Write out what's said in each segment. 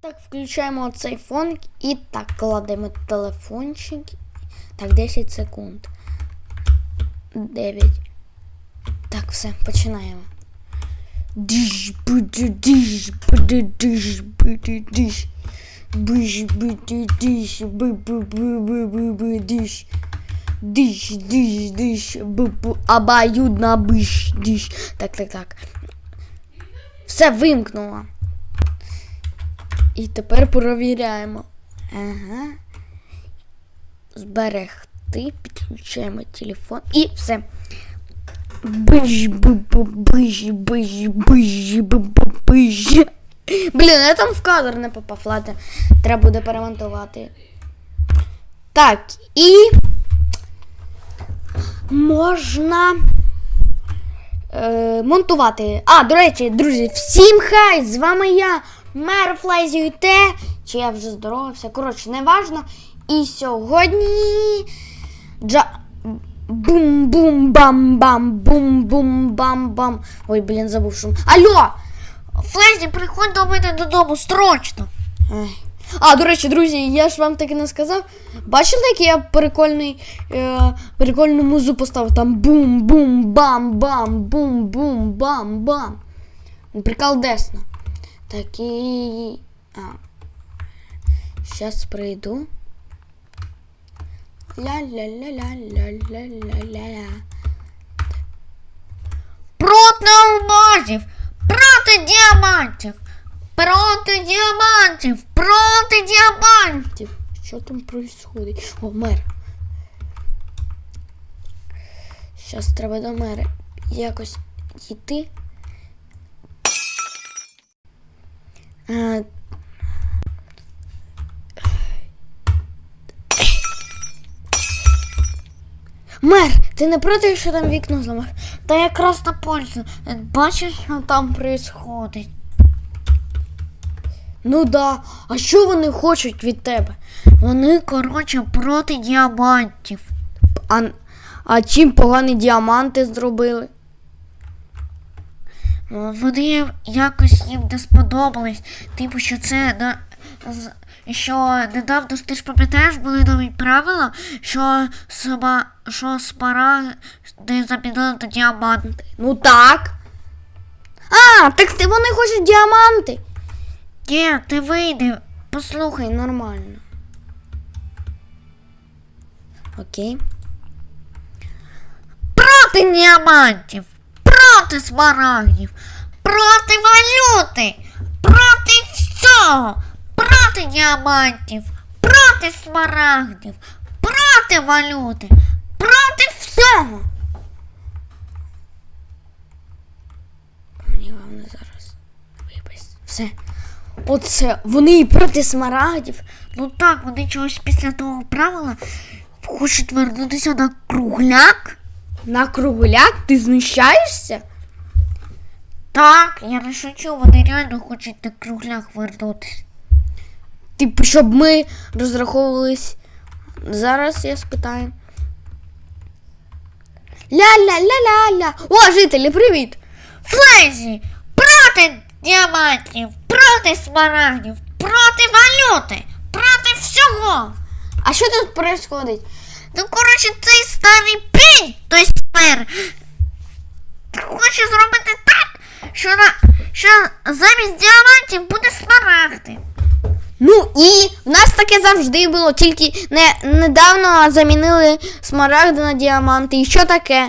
Так, включаємо цей фон і так кладемо телефончик. Так, 10 секунд. 9. Так, все, починаємо. Диш, буде, диш, буде, диш, буде, диш. Биш, буде, диш, би, би, би, би, би, би, диш. Диш, диш, диш, бу, бу, обоюдно биш, диш. Так, так, так. Все вимкнуло. І тепер перевіряємо. Ага. Зберегти, підключаємо телефон і все. Биж, биж. Блін, я там в кадр не попав. Ладно, треба буде перемонтувати. Так, і можна е, монтувати. А, до речі, друзі, всім хай! З вами я, мер Флайзюйте. Чи я вже здоровався? Коротше, не важно. І сьогодні. Джа... Бум-бум-бам-бам, бум-бум-бам-бам. Ой, блін, забув шум. Алло! Флезі, приходь до мене додому срочно. Ай. А, до речі, друзі, я ж вам таки не сказав. Бачили, який я прикольний, е, прикольну музу поставив? Там бум-бум-бам-бам, бум-бум-бам-бам. Прикол десно. Такий. А. Щас прийду. Ля-ля-ля-ля-ля-ля-ля-ля. Проти алмазів, проти діамантів, проти діамантів, проти діамантів. Що там происходить? О, мер. Щас треба до мера якось йти. А... Мер, ти не проти, що там вікно зламав? Та якраз на пользу. Бачиш, що там происходить? Ну да. А що вони хочуть від тебе? Вони, коротше, проти діамантів. А, а чим погані діаманти зробили? Вони якось їм не сподобались. Типу, що це на. Що недавно ти ж пам'ятаєш, були нові правила, що сама що смарагди замінили на діаманти. Ну так. А, так ти вони хочуть діаманти. Ні, ти вийди. Послухай, нормально. Окей. Проти діамантів, проти смарагдів, проти валюти, проти всього, проти діамантів, проти смарагдів, проти валюти, проти всього. Мені головне зараз випасть. Все. Оце вони і проти смарагдів. Ну так, вони чогось після того правила хочуть вернутися на кругляк. На кругляк ти знущаєшся? Так, я не шучу, вони реально хочуть на кругляк вернутися. Типу, щоб ми розраховувались. Зараз я спитаю. Ля-ля-ля-ля-ля. О, жителі, привіт! Флезі, проти діамантів, проти смарагдів, проти валюти, проти всього. А що тут происходить? Ну, коротше, цей старий пінь, той спер, хоче зробити так, що, на, що замість діамантів буде смарагди. Ну і в нас таке завжди було, тільки не, недавно замінили смарагди на діаманти. І що таке?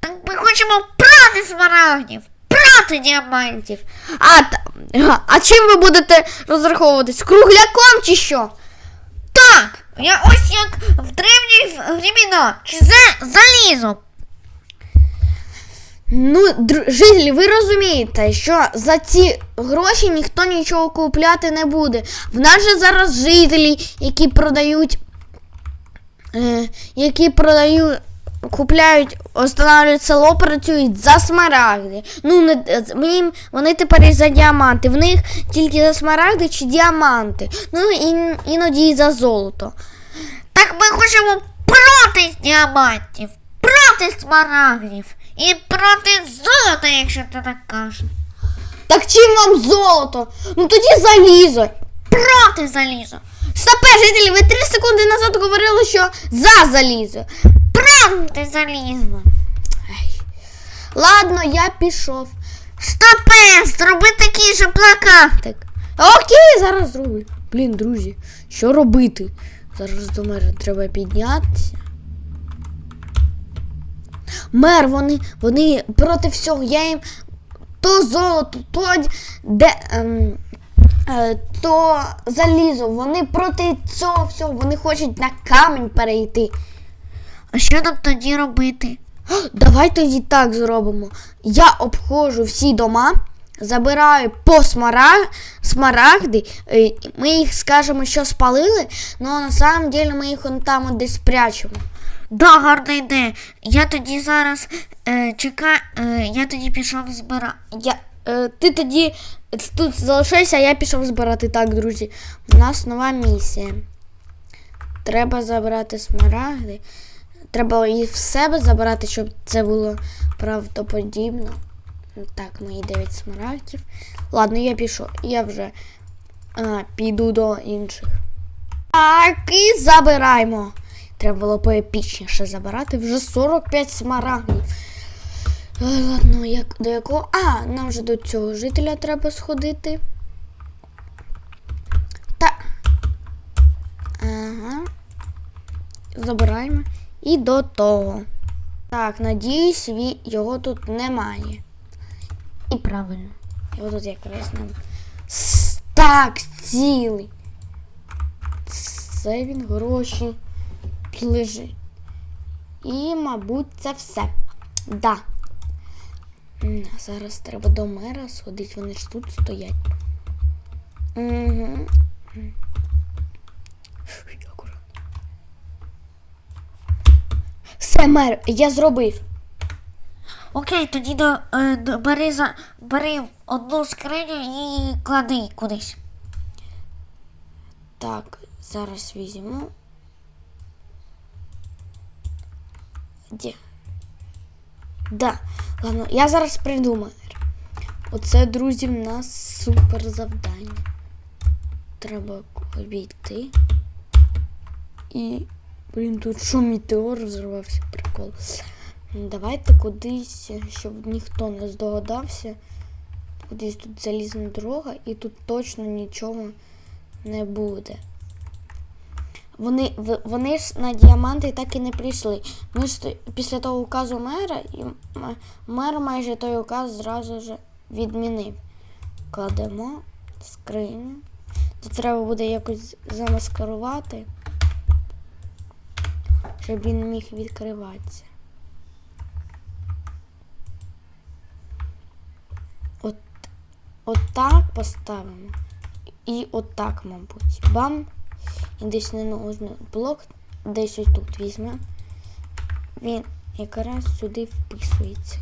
Так ми хочемо проти смарагдів, проти діамантів. А, та- а чим ви будете розраховуватись? Кругляком чи що? Так, я ось як в древні времена, за залізом. Ну, жителі, ви розумієте, що за ці гроші ніхто нічого купляти не буде. В нас же зараз жителі, які продають, е, які продають, купляють, встановлюють село, працюють за смарагди. Ну, не, їм, вони тепер і за діаманти. В них тільки за смарагди чи діаманти. Ну, і, іноді і за золото. Так ми хочемо проти діамантів, проти смарагдів і проти золота, якщо ти так кажеш. Так чим вам золото? Ну тоді залізо. Проти залізо. Стопе, жителі, ви три секунди назад говорили, що за залізо. Проти залізо. Ладно, я пішов. Стопе, зроби такий же плакат. Так. Окей, зараз зроблю. Блін, друзі, що робити? Зараз до мера треба піднятися. Мер, вони, вони проти всього. Я їм то золото, то, де, ем, е, то залізо. Вони проти цього всього. Вони хочуть на камінь перейти. А що нам тоді робити? Давай тоді так зробимо. Я обходжу всі дома, забираю по смараг... смарагди, е, ми їх скажемо, що спалили, але на самом деле ми їх он там от десь спрячемо. Да, гарна ідея. Я тоді зараз е, чекаю, е, я тоді пішов збирати. Я, е, ти тоді тут залишайся, а я пішов збирати. Так, друзі. У нас нова місія. Треба забрати смарагди. Треба їх в себе забрати, щоб це було правдоподібно. Так, мої 9 смарагдів. Ладно, я пішов. Я вже а, піду до інших. Так, і забираємо. Треба було поепічніше забирати. Вже 45 смарагдів. Ладно, як, до якого. А, нам вже до цього жителя треба сходити. Та. Ага. Забираємо. І до того. Так, надіюсь, його тут немає. І правильно. Його тут якраз нам. Так, цілий. Це він гроші лежить. І, мабуть, це все. Да. Зараз треба до мера сходити, вони ж тут стоять. Угу. Все, мер, я зробив. Окей, тоді до, е, до, бери, за, бери одну скриню і клади кудись. Так, зараз візьму. Де? Да. Ладно, я зараз придумаю. Оце, друзі, в нас супер завдання. Треба обійти. І. Блін, тут що метеор взорвався, прикол. Давайте кудись, щоб ніхто не здогадався. Кудись тут залізна дорога, і тут точно нічого не буде. Вони, вони ж на діаманти так і не прийшли. Ми ж після того указу мера, і мер майже той указ зразу ж відмінив. Кладемо скриню. Тут треба буде якось замаскарувати, щоб він міг відкриватися. От, от так поставимо. І отак, мабуть. Бам. І десь не нужний блок, десь ось тут візьмемо. Він якраз сюди вписується.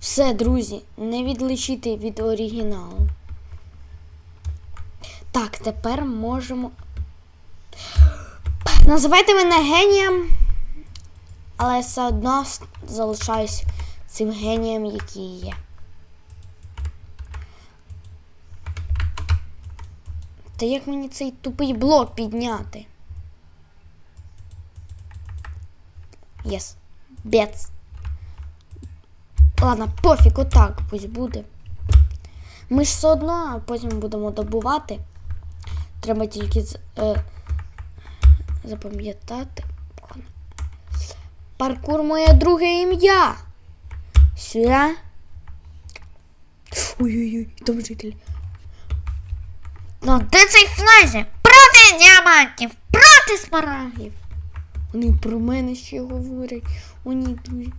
Все, друзі, не відлучити від оригіналу. Так, тепер можемо. Називайте мене генієм, але все одно залишаюсь цим генієм, який є. Та як мені цей тупий блок підняти? Єс. Бец. Ладно, пофіг, отак пусть буде. Ми ж все одно потім будемо добувати. Треба тільки е, запам'ятати. Паркур моє друге ім'я. Сюди. Ой-ой-ой, там житель. Ну, де цей флезі? Проти діамантів, проти смарагдів, Вони про мене ще говорять. О, ні, друзі.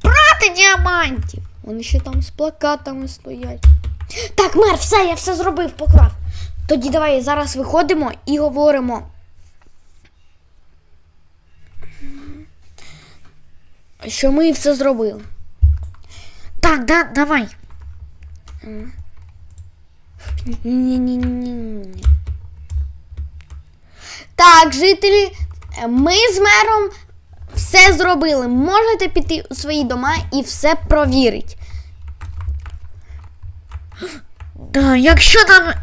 проти діамантів. Вони ще там з плакатами стоять. Так, мер, все, я все зробив, поклав. Тоді давай зараз виходимо і говоримо. Що ми все зробили. Так, да, давай. Ні-ні-ні-ні. Так, жителі, ми з мером все зробили. Можете піти у свої дома і все провірити. Да, якщо там.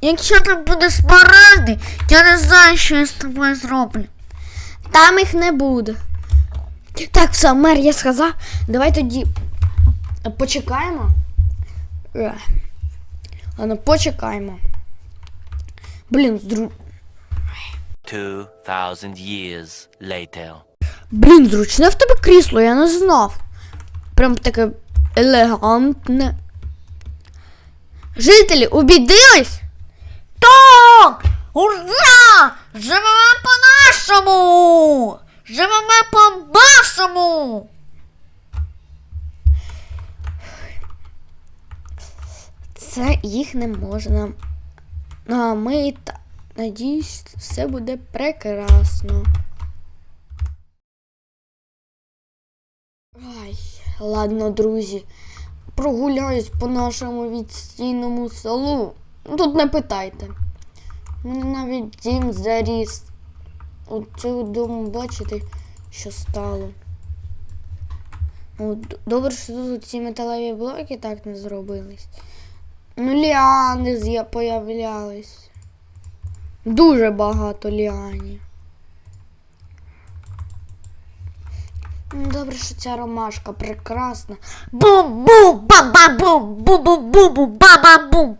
Якщо там буде смарагди, я не знаю, що я з тобою зроблю. Там їх не буде. Так, все, мер, я сказав. Давай тоді почекаємо. Е. Ладно, почекаємо. Блін, зру... 2,000 years later. Блін, зручне в тебе крісло, я не знав. Прям таке елегантне. Жителі, убідились? Так! Ура! Живемо по-нашому! Живемо по-нашому! Це їх не можна. А ми надіюсь, все буде прекрасно. Ай, ладно, друзі. Прогуляюсь по нашому відстійному селу. Тут не питайте. У мене навіть дім заріс. Цього дому бачите, що стало. Добре, що тут ці металеві блоки так не зробились. Ну, ліани появлялись. Дуже багато ліанів. Ну, Добре, що ця ромашка прекрасна. Бум-бум, ба-ба-бум, бу-бу-бу-бу, ба-ба-бум.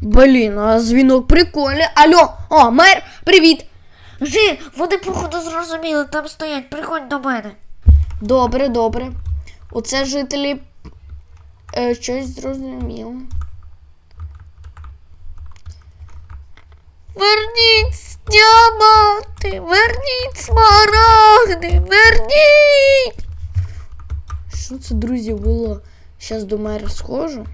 Блін, а дзвінок прикольний. Алло, о, мер, привіт. Жи, вони походу зрозуміли, там стоять, приходь до мене. Добре, добре. Оце жителі е, щось зрозуміло. Верніть діаманти, верніть смарагди, верніть! Що це, друзі, було? Щас до мера схожу.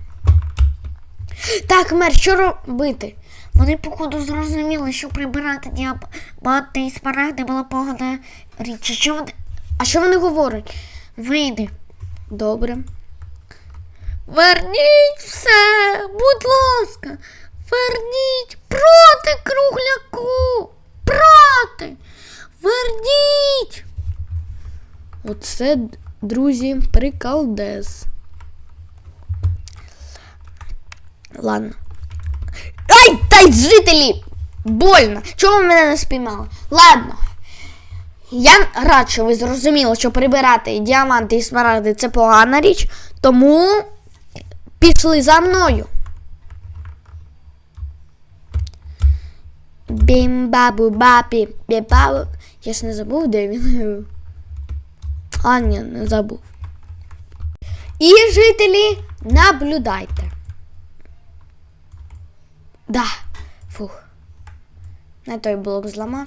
Так, мер, що робити? Вони, походу, зрозуміли, що прибирати діаманти і смарагди була погана річ. Що вони А що вони говорять? вийде? Добре. Верніть все, будь ласка, верніть проти кругляку, проти, верніть. Оце, друзі, приколдес. Ладно. Ай, та жителі! Больно! Чому ви мене не спіймали? Ладно. Я рад, що ви зрозуміли, що прибирати діаманти і смарагди це погана річ, тому пішли за мною. Бім-бабу бапі бі-бабу. Я ж не забув, де він. А, ні, не забув. І жителі, наблюдайте. Да, фух. На той блок зламав.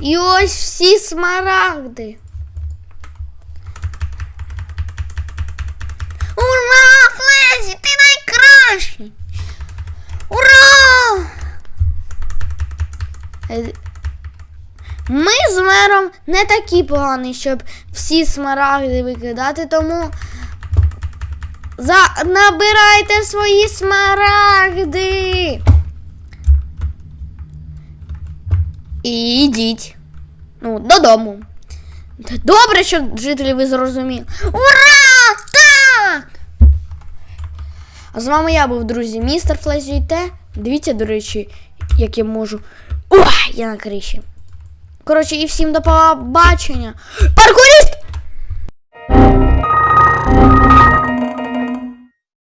І ось всі смарагди. Ура, Флезі, ти найкращий! Ура! Ми з мером не такі погані, щоб всі смарагди викидати, тому за... набирайте свої смарагди. І йдіть. Ну, додому. Добре, що жителі ви зрозуміли. Ура! Так! А з вами я був, друзі, містер Флезюйте. Дивіться, до речі, як я можу. Ой, я на криші. Коротше, і всім до побачення. Паркуріст!